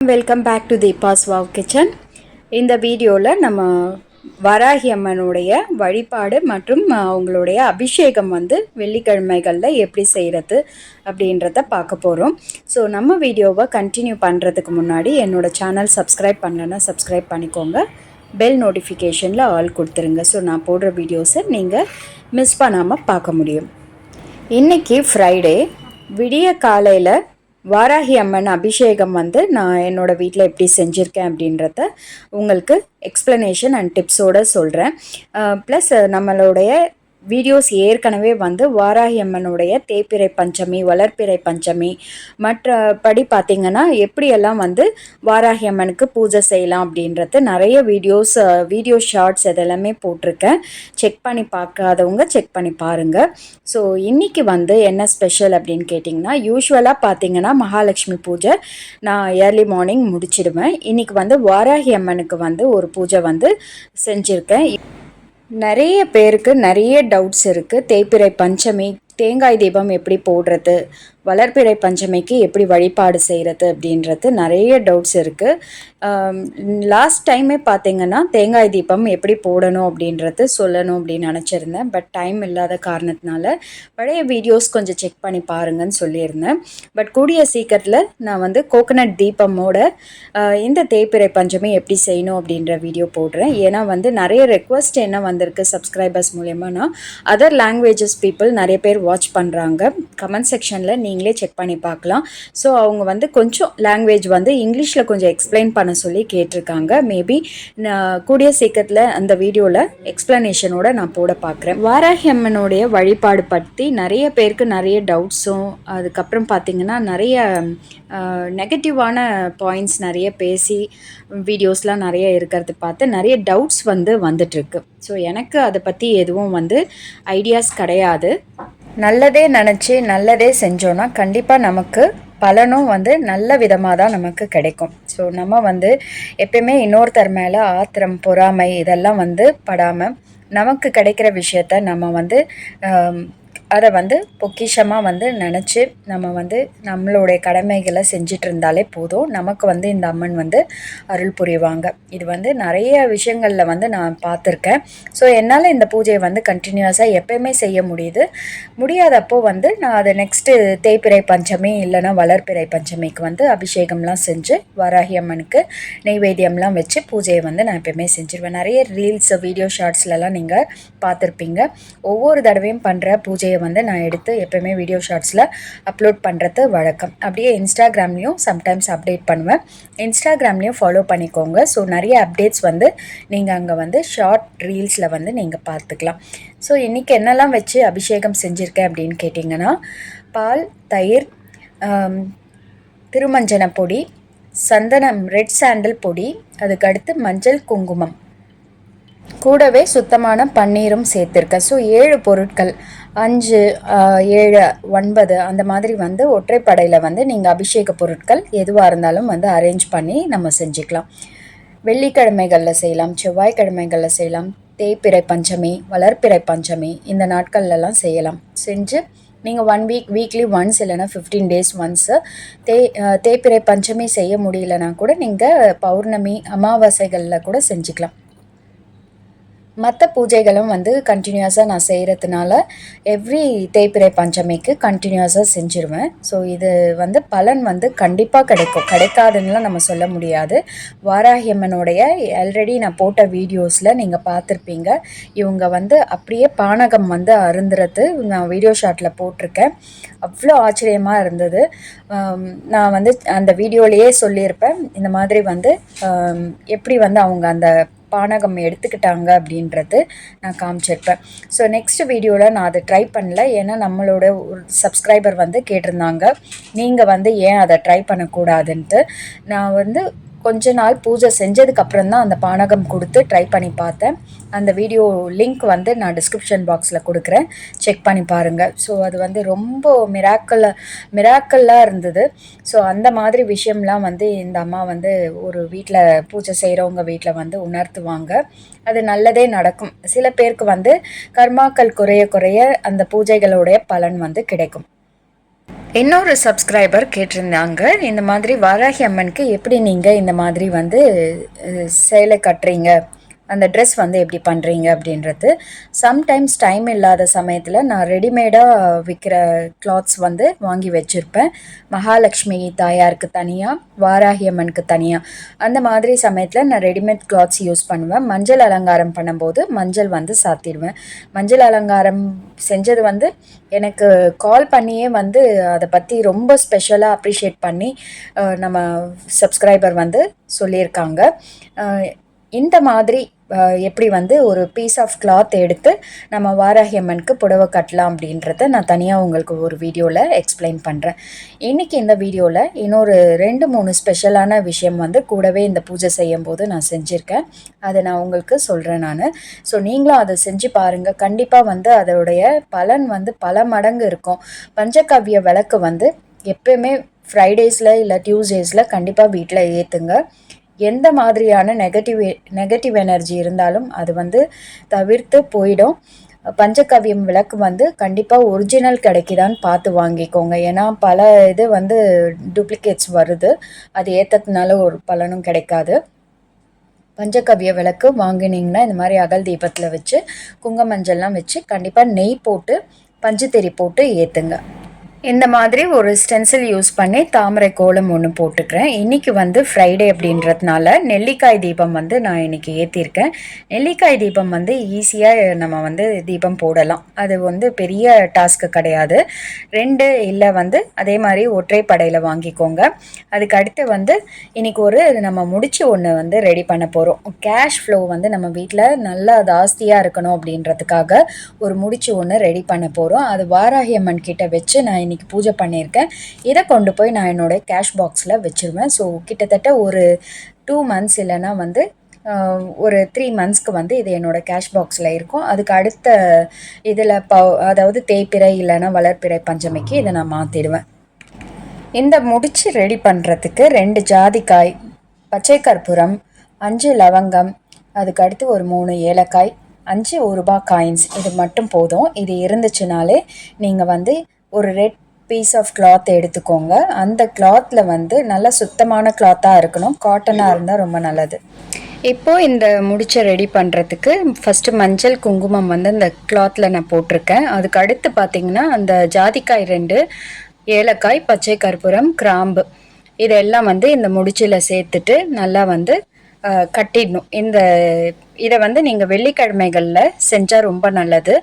Welcome back to Deepa's wow kitchen இந்த வீடியோவில் நம்ம வராகி அம்மனுடைய வழிபாடு மற்றும் அவங்களுடைய அபிஷேகம் வந்து வெள்ளிக்கிழமைகளில் எப்படி செய்கிறது அப்படின்றத பார்க்க போகிறோம் ஸோ நம்ம வீடியோவை கண்டினியூ பண்ணுறதுக்கு முன்னாடி என்னோடய சேனல் சப்ஸ்கிரைப் பண்ணலன்னா சப்ஸ்கிரைப் பண்ணிக்கோங்க. பெல் நோட்டிஃபிகேஷனில் ஆல் கொடுத்துருங்க. ஸோ நான் போடுற வீடியோஸை நீங்கள் மிஸ் பண்ணாமல் பார்க்க முடியும். இன்றைக்கி ஃப்ரைடே விடிய காலையில் வாராகி அம்மன் அபிஷேகம் வந்து நான் என்னோடய வீட்டில் எப்படி செஞ்சுருக்கேன் அப்படின்றத உங்களுக்கு எக்ஸ்ப்ளனேஷன் அண்ட் டிப்ஸோடு சொல்கிறேன் ப்ளஸ் நம்மளுடைய வீடியோஸ் ஏற்கனவே வந்து வாராகி அம்மனுடைய தேய்பிறை பஞ்சமி வளர்ப்பிறை பஞ்சமி மற்றபடி பார்த்திங்கன்னா எப்படியெல்லாம் வந்து வாராகி அம்மனுக்கு பூஜை செய்யலாம் அப்படின்றது நிறைய வீடியோஸ் வீடியோ ஷார்ட்ஸ் இதெல்லாமே போட்டிருக்கேன். செக் பண்ணி பார்க்காதவங்க செக் பண்ணி பாருங்கள் ஸோ இன்றைக்கி வந்து என்ன ஸ்பெஷல் அப்படின்னு கேட்டிங்கன்னா யூஸ்வலாக பார்த்தீங்கன்னா மகாலட்சுமி பூஜை நான் ஏர்லி மார்னிங் முடிச்சிடுவேன். இன்றைக்கி வந்து வாராகி அம்மனுக்கு வந்து ஒரு பூஜை வந்து செஞ்சுருக்கேன். நிறைய பேருக்கு நிறைய டவுட்ஸ் இருக்குது தேய்பிறை பஞ்சமி தேங்காய் தீபம் எப்படி போடுறது? வளர்ப்பிறை பஞ்சமிக்கு எப்படி வழிபாடு செய்கிறது அப்படின்றது நிறைய டவுட்ஸ் இருக்குது லாஸ்ட் டைமே பார்த்தீங்கன்னா தேங்காய் தீபம் எப்படி போடணும் அப்படின்றது சொல்லணும் அப்படின்னு நினச்சிருந்தேன். பட் டைம் இல்லாத காரணத்தினால பழைய வீடியோஸ் கொஞ்சம் செக் பண்ணி பாருங்கன்னு சொல்லியிருந்தேன். பட் கூடிய சீக்கிரத்தில் நான் வந்து கோகனட் தீபமோட இந்த தேய்பிறை பஞ்சமி எப்படி செய்யணும் அப்படின்ற வீடியோ போடுறேன். ஏன்னா வந்து நிறைய ரெக்வஸ்ட் என்ன வந்திருக்கு சப்ஸ்கிரைபர்ஸ் மூலயமா அதர் லாங்குவேஜஸ் பீப்புள் நிறைய பேர் வாட்ச் பண்ணுறாங்க கமெண்ட் செக்ஷனில் நீங்களே செக் பண்ணி பார்க்கலாம். ஸோ அவங்க வந்து கொஞ்சம் லாங்குவேஜ் வந்து இங்கிலீஷில் கொஞ்சம் எக்ஸ்பிளைன் பண்ண சொல்லி கேட்டிருக்காங்க. மேபி நான் கூடிய சீக்கிரத்தில் அந்த வீடியோவில் எக்ஸ்ப்ளனேஷனோட நான் போட பார்க்குறேன். வாராகியம்மனுடைய வழிபாடு பற்றி நிறைய பேருக்கு நிறைய டவுட்ஸும் அதுக்கப்புறம் பார்த்திங்கன்னா நிறைய நெகட்டிவான பாயிண்ட்ஸ் நிறைய பேசி வீடியோஸ்லாம் நிறைய இருக்கிறது பார்த்து நிறைய டவுட்ஸ் வந்து வந்துட்டுருக்கு ஸோ எனக்கு அதை பற்றி எதுவும் வந்து ஐடியாஸ் கிடையாது. நல்லதே நினச்சி நல்லதே செஞ்சோன்னா கண்டிப்பாக நமக்கு பலனும் வந்து நல்ல விதமாக தான் நமக்கு கிடைக்கும். ஸோ நம்ம வந்து எப்பயுமே இன்னொருத்தர் மேலே ஆத்திரம் பொறாமை இதெல்லாம் வந்து படாமல் நமக்கு கிடைக்கிற விஷயத்த நம்ம வந்து அதை வந்து பொக்கிஷமாக வந்து நினச்சி நம்ம வந்து நம்மளுடைய கடமைகளை செஞ்சிட்டு இருந்தாலே போதும். நமக்கு வந்து இந்த அம்மன் வந்து அருள் புரிவாங்க. இது வந்து நிறைய விஷயங்களில் வந்து நான் பார்த்துருக்கேன். ஸோ என்னால் இந்த பூஜையை வந்து கண்டினியூஸாக எப்பயுமே செய்ய முடியுது. முடியாதப்போ வந்து நான் அதை நெக்ஸ்ட்டு தேய்பிறை பஞ்சமி இல்லைன்னா வளர்ப்பிறை பஞ்சமிக்கு வந்து அபிஷேகம்லாம் செஞ்சு வராகி அம்மனுக்கு நெய்வேத்தியம்லாம் வச்சு பூஜையை வந்து நான் எப்பயுமே செஞ்சுருவேன். நிறைய ரீல்ஸ் வீடியோ ஷார்ட்ஸ்லலாம் நீங்கள் பார்த்துருப்பீங்க. ஒவ்வொரு தடவையும் பண்ணுற பூஜையை வந்து நான் எடுத்து எப்போயுமே வீடியோ ஷார்ட்ஸில் அப்லோட் பண்ணுறது வழக்கம். அப்படியே இன்ஸ்டாகிராம்லேயும் சம்டைம்ஸ் அப்டேட் பண்ணுவேன். இன்ஸ்டாகிராம்லேயும் ஃபாலோ பண்ணிக்கோங்க. ஸோ நிறைய அப்டேட்ஸ் வந்து நீங்கள் அங்கே வந்து ஷார்ட் ரீல்ஸில் வந்து நீங்கள் பார்த்துக்கலாம். ஸோ இன்றைக்கி என்னெல்லாம் வச்சு அபிஷேகம் செஞ்சுருக்கேன் அப்படின்னு கேட்டிங்கன்னா பால் தயிர் திருமஞ்சன பொடி சந்தனம் ரெட் சாண்டல் பொடி அதுக்கடுத்து மஞ்சள் குங்குமம். கூடவே சுத்தமான பன்னீரும் சேர்த்துருக்கேன் ஸோ ஏழு பொருட்கள் அஞ்சு ஏழு ஒன்பது அந்த மாதிரி வந்து ஒற்றைப்படையில் வந்து நீங்கள் அபிஷேக பொருட்கள் எதுவாக இருந்தாலும் வந்து அரேஞ்ச் பண்ணி நம்ம செஞ்சுக்கலாம். வெள்ளிக்கிழமைகளில் செய்யலாம் செவ்வாய்க்கிழமைகளில் செய்யலாம் தேய்பிறை பஞ்சமி வளர்ப்பிறை பஞ்சமி இந்த நாட்கள்லலாம் செய்யலாம். செஞ்சு நீங்கள் ஒன் வீக் வீக்லி ஒன்ஸ் இல்லைனா ஃபிஃப்டீன் டேஸ் ஒன்ஸு தே தேய்பிறை பஞ்சமி செய்ய முடியலனா கூட நீங்கள் பௌர்ணமி அமாவாசைகளில் கூட செஞ்சுக்கலாம். மற்ற பூஜைகளும் வந்து கண்டினியூஸாக நான் செய்கிறதுனால எவ்ரி தேய்பிரை பஞ்சமிக்கு கண்டினியூஸாக செஞ்சுருவேன். ஸோ இது வந்து பலன் வந்து கண்டிப்பாக கிடைக்கும். கிடைக்காதுன்னெலாம் நம்ம சொல்ல முடியாது. வாராகியம்மனுடைய ஆல்ரெடி நான் போட்ட வீடியோஸில் நீங்கள் பார்த்துருப்பீங்க. இவங்க வந்து அப்படியே பானகம் வந்து அருந்துறது நான் வீடியோ ஷாட்டில் போட்டிருக்கேன். அவ்வளோ ஆச்சரியமாக இருந்தது. நான் வந்து அந்த வீடியோலேயே சொல்லியிருப்பேன். இந்த மாதிரி வந்து எப்படி வந்து அவங்க அந்த பானகம் எடுத்துக்கிட்டாங்க அப்படின்றது நான் காமிச்சிருப்பேன். ஸோ நெக்ஸ்ட் வீடியோவில் நான் அதை ட்ரை பண்ணல. ஏன்னா நம்மளோட ஒரு சப்ஸ்கிரைபர் வந்து கேட்டிருந்தாங்க. நீங்கள் வந்து ஏன் அதை ட்ரை பண்ணக்கூடாதுன்ட்டு? நான் வந்து கொஞ்ச நாள் பூஜை செஞ்சதுக்கப்புறம் தான் அந்த பானகம் கொடுத்து ட்ரை பண்ணி பார்த்தேன். அந்த வீடியோ லிங்க் வந்து நான் டிஸ்கிரிப்ஷன் பாக்ஸில் கொடுக்குறேன். செக் பண்ணி பாருங்கள் ஸோ அது வந்து ரொம்ப மிராக்கலாக மிராக்கல்லாக இருந்தது. ஸோ அந்த மாதிரி விஷயம்லாம் வந்து இந்த அம்மா வந்து ஒரு வீட்டில் பூஜை செய்கிறவங்க வீட்டில் வந்து உணர்த்துவாங்க. அது நல்லதே நடக்கும். சில பேருக்கு வந்து கர்மாக்கள் குறைய குறைய அந்த பூஜைகளுடைய பலன் வந்து கிடைக்கும். இன்னொரு சப்ஸ்கிரைபர் கேட்டிருந்தாங்க. இந்த மாதிரி வாராகி அம்மனுக்கு எப்படி நீங்கள் இந்த மாதிரி வந்து சேலை கட்டுறீங்க? அந்த ட்ரெஸ் வந்து எப்படி பண்ணுறீங்க அப்படின்றது. சம்டைம்ஸ் டைம் இல்லாத சமயத்தில் நான் ரெடிமேடாக விற்கிற கிளாத்ஸ் வந்து வாங்கி வச்சுருப்பேன். மகாலட்சுமி தாயாருக்கு தனியாக வாராகி அம்மனுக்கு தனியாக அந்த மாதிரி சமயத்தில் நான் ரெடிமேட் கிளாத்ஸ் யூஸ் பண்ணுவேன். மஞ்சள் அலங்காரம் பண்ணும்போது மஞ்சள் வந்து சாத்திடுவேன். மஞ்சள் அலங்காரம் செஞ்சது வந்து எனக்கு கால் பண்ணியே வந்து அதை பற்றி ரொம்ப ஸ்பெஷலாக அப்ரிஷியேட் பண்ணி நம்ம சப்ஸ்கிரைபர் வந்து சொல்லியிருக்காங்க. இந்த மாதிரி எப்படி வந்து ஒரு பீஸ் ஆஃப் கிளாத் எடுத்து நம்ம வாராகி அம்மனுக்கு புடவை கட்டலாம் அப்படின்றத நான் தனியாக உங்களுக்கு ஒரு வீடியோவில் எக்ஸ்பிளைன் பண்ணுறேன் இன்றைக்கி இந்த வீடியோவில் இன்னொரு ரெண்டு மூணு ஸ்பெஷலான விஷயம் வந்து கூடவே இந்த பூஜை செய்யும் போது நான் செஞ்சுருக்கேன். அதை நான் உங்களுக்கு சொல்கிறேன் நான். ஸோ நீங்களும் அதை செஞ்சு பாருங்கள் கண்டிப்பாக வந்து அதோடைய பலன் வந்து பல மடங்கு இருக்கும். பஞ்சகாவிய விளக்கு வந்து எப்பயுமே ஃப்ரைடேஸில் இல்லை டியூஸ்டேஸில் கண்டிப்பாக வீட்டில் ஏற்றுங்க எந்த மாதிரியான நெகட்டிவ் நெகட்டிவ் எனர்ஜி இருந்தாலும் அது வந்து தவிர்த்து போயிடும். பஞ்சகவியம் விளக்கு வந்து கண்டிப்பாக ஒரிஜினல் கிடைக்குதான்னு பார்த்து வாங்கிக்கோங்க. ஏன்னா பல இது வந்து டூப்ளிகேட்ஸ் வருது. அது ஏற்றதுனால ஒரு பலனும் கிடைக்காது. பஞ்சகவிய விளக்கு வாங்கினீங்கன்னா இந்த மாதிரி அகல் தீபத்தில் வச்சு குங்கமஞ்சள்லாம் வச்சு கண்டிப்பாக நெய் போட்டு பஞ்சுத்தெறி போட்டு ஏற்றுங்க இந்த மாதிரி ஒரு ஸ்டென்சில் யூஸ் பண்ணி தாமரை கோலம் ஒன்று போட்டுக்கிறேன். இன்றைக்கி வந்து ஃப்ரைடே அப்படின்றதுனால நெல்லிக்காய் தீபம் வந்து நான் இன்றைக்கி ஏற்றிருக்கேன் நெல்லிக்காய் தீபம் வந்து ஈஸியாக நம்ம வந்து தீபம் போடலாம். அது வந்து பெரிய டாஸ்க்கு கிடையாது. ரெண்டு இல்லை வந்து அதே மாதிரி ஒற்றை படையில் வாங்கிக்கோங்க. அதுக்கு அடுத்து வந்து இன்றைக்கி ஒரு நம்ம முடிச்சு ஒன்று வந்து ரெடி பண்ண போகிறோம் கேஷ் ஃப்ளோ வந்து நம்ம வீட்டில் நல்லா ஜாஸ்தியாக இருக்கணும் அப்படின்றதுக்காக ஒரு முடிச்சு ஒன்று ரெடி பண்ண போகிறோம் அது வாராகியம்மன் கிட்டே கிட்ட வச்சு நான் இன்றைக்கி பூஜை பண்ணியிருக்கேன். இதை கொண்டு போய் நான் என்னோடய கேஷ் பாக்ஸில் வச்சுருவேன். ஸோ கிட்டத்தட்ட ஒரு டூ மந்த்ஸ் இல்லைன்னா வந்து ஒரு த்ரீ மந்த்ஸ்க்கு வந்து இது என்னோடய கேஷ் பாக்ஸில் இருக்கும். அதுக்கு அடுத்த இதில் ப அதாவது தேய்ப்பிறை இல்லைன்னா வளர்ப்பிறை பஞ்சமிக்கு இதை நான் மாற்றிடுவேன் இந்த முடிச்சு ரெடி பண்ணுறதுக்கு ரெண்டு ஜாதிக்காய் பச்சை கற்பூரம் அஞ்சு லவங்கம் அதுக்கு அடுத்து ஒரு மூணு ஏலக்காய் அஞ்சு ஒரு ரூபா காயின்ஸ் இது மட்டும் போதும். இது இருந்துச்சுனாலே நீங்கள் வந்து ஒரு ரெட் பீஸ் ஆஃப் கிளாத் எடுத்துக்கோங்க. அந்த கிளாத்தில் வந்து நல்லா சுத்தமான கிளாத்தாக இருக்கணும். காட்டனாக இருந்தால் ரொம்ப நல்லது. இப்போது இந்த முடிச்சை ரெடி பண்ணுறதுக்கு ஃபஸ்ட்டு மஞ்சள் குங்குமம் வந்து இந்த கிளாத்தில் நான் போட்டிருக்கேன். அதுக்கு அடுத்து பார்த்திங்கன்னா அந்த ஜாதிக்காய் ரெண்டு ஏலக்காய் பச்சை கற்பூரம் கிராம்பு. இதெல்லாம் வந்து இந்த முடிச்சில் சேர்த்துட்டு நல்லா வந்து கட்டிடணும். இந்த இதை வந்து நீங்கள் வெள்ளிக்கிழமைகளில் செஞ்சால் ரொம்ப நல்லது.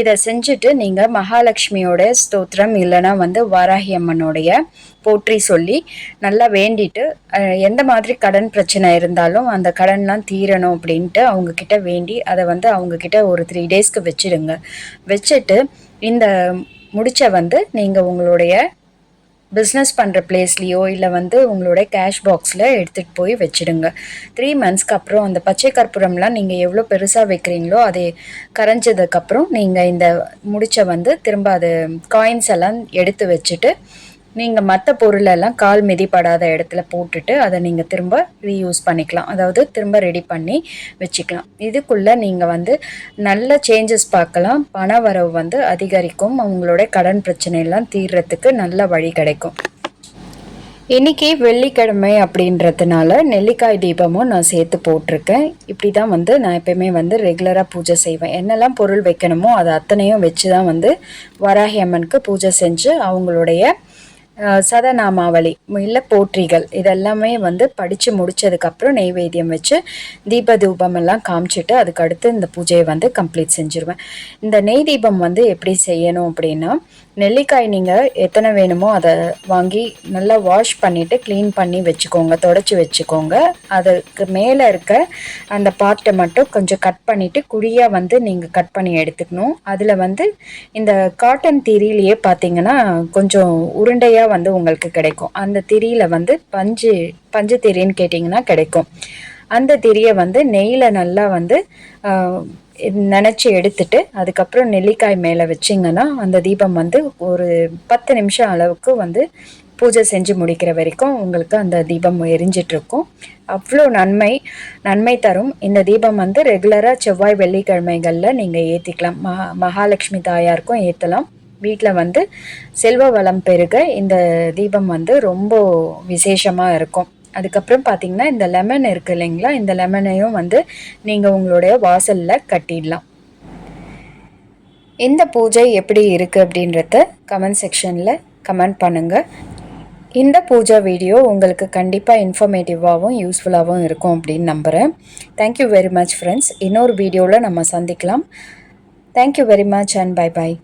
இதை செஞ்சுட்டு நீங்கள் மகாலட்சுமியோட ஸ்தோத்திரம் இல்லைனா வந்து வாராகி அம்மனுடைய போற்றி சொல்லி நல்லா வேண்டிட்டு எந்த மாதிரி கடன் பிரச்சனை இருந்தாலும் அந்த கடன்லாம் தீரணும் அப்படின்ட்டு அவங்கக்கிட்ட வேண்டி அதை வந்து அவங்கக்கிட்ட ஒரு த்ரீ டேஸ்க்கு வச்சுடுங்க. வச்சுட்டு இந்த முடிச்ச வந்து நீங்கள் உங்களுடைய பிஸ்னஸ் பண்ணுற பிளேஸ்லேயோ இல்லை வந்து உங்களோட கேஷ் பாக்ஸில் எடுத்துகிட்டு போய் வச்சுடுங்க. த்ரீ மந்த்ஸ்க்கு அப்புறம் அந்த பச்சை கற்பூரம்லாம் நீங்கள் எவ்வளோ பெருசாக வைக்கிறீங்களோ அதை கரைஞ்சதுக்கப்புறம் நீங்கள் இந்த முடிச்ச வந்து திரும்ப அது காயின்ஸ் எல்லாம் எடுத்து வச்சுட்டு நீங்கள் மற்ற பொருளெல்லாம் கால் மிதிப்படாத இடத்துல போட்டுட்டு அதை நீங்கள் திரும்ப ரீயூஸ் பண்ணிக்கலாம். அதாவது திரும்ப ரெடி பண்ணி வச்சுக்கலாம். இதுக்குள்ளே நீங்கள் வந்து நல்ல சேஞ்சஸ் பார்க்கலாம். பண வரவு வந்து அதிகரிக்கும். உங்களோட கடன் பிரச்சனையெல்லாம் தீர்றதுக்கு நல்ல வழி கிடைக்கும். இன்றைக்கி வெள்ளிக்கிழமை அப்படின்றதுனால நெல்லிக்காய் தீபமும் நான் சேர்த்து போட்டிருக்கேன். இப்படி தான் வந்து நான் எப்பயுமே வந்து ரெகுலராக பூஜை செய்வேன். என்னெல்லாம் பொருள் வைக்கணுமோ அதை அத்தனையும் வச்சு தான் வந்து வராகி அம்மனுக்கு பூஜை செஞ்சு அவங்களுடைய சதநாமாவளி இல்லை போற்றிகள் இதெல்லாமே வந்து படித்து முடித்ததுக்கப்புறம் நெய்வேத்தியம் வச்சு தீப தூபம் எல்லாம் காமிச்சிட்டு அதுக்கடுத்து இந்த பூஜையை வந்து கம்ப்ளீட் செஞ்சுருவேன். இந்த நெய் தீபம் வந்து எப்படி செய்யணும் அப்படின்னா நெல்லிக்காய் நீங்கள் எத்தனை வேணுமோ அதை வாங்கி நல்லா வாஷ் பண்ணிவிட்டு க்ளீன் பண்ணி வச்சுக்கோங்க தொடச்சி வச்சுக்கோங்க. அதுக்கு மேலே இருக்க அந்த பார்ட்டை மட்டும் கொஞ்சம் கட் பண்ணிவிட்டு குழியாக வந்து நீங்கள் கட் பண்ணி எடுத்துக்கணும். அதில் வந்து இந்த காட்டன் திரியிலேயே பார்த்தீங்கன்னா கொஞ்சம் உருண்டையாக வந்து உங்களுக்கு கிடைக்கும். அந்த திரியில் வந்து பஞ்சு பஞ்சு திரின்னு கேட்டிங்கன்னா கிடைக்கும். அந்த திரியை வந்து நெய்யில் நல்லா வந்து நினச்சி எடுத்துட்டு அதுக்கப்புறம் நெல்லிக்காய் மேலே வச்சிங்கன்னா அந்த தீபம் வந்து ஒரு பத்து நிமிஷம் அளவுக்கு வந்து பூஜை செஞ்சு முடிக்கிற வரைக்கும் உங்களுக்கு அந்த தீபம் எரிஞ்சிட்ருக்கும். அவ்வளோ நன்மை நன்மை தரும். இந்த தீபம் வந்து ரெகுலராக செவ்வாய் வெள்ளிக்கிழமைகளில் நீங்கள் ஏற்றிக்கலாம் மகா மகாலட்சுமி தாயாருக்கும் ஏற்றலாம் வீட்டில் வந்து செல்வ வளம் பெருக இந்த தீபம் வந்து ரொம்ப விசேஷமாக இருக்கும். அதுக்கப்புறம் பார்த்தீங்கன்னா இந்த லெமன் இருக்குது இல்லைங்களா? இந்த லெமனையும் வந்து நீங்கள் உங்களுடைய வாசலில் கட்டிடலாம். இந்த பூஜை எப்படி இருக்குது அப்படின்றத கமெண்ட் செக்ஷனில் கமெண்ட் பண்ணுங்கள் இந்த பூஜா வீடியோ உங்களுக்கு கண்டிப்பாக இன்ஃபர்மேட்டிவாகவும் யூஸ்ஃபுல்லாகவும் இருக்கும் அப்படின்னு நம்புகிறேன் தேங்க்யூ வெரி மச் ஃப்ரெண்ட்ஸ் இன்னொரு வீடியோவில் நம்ம சந்திக்கலாம். Thank you very much and bye bye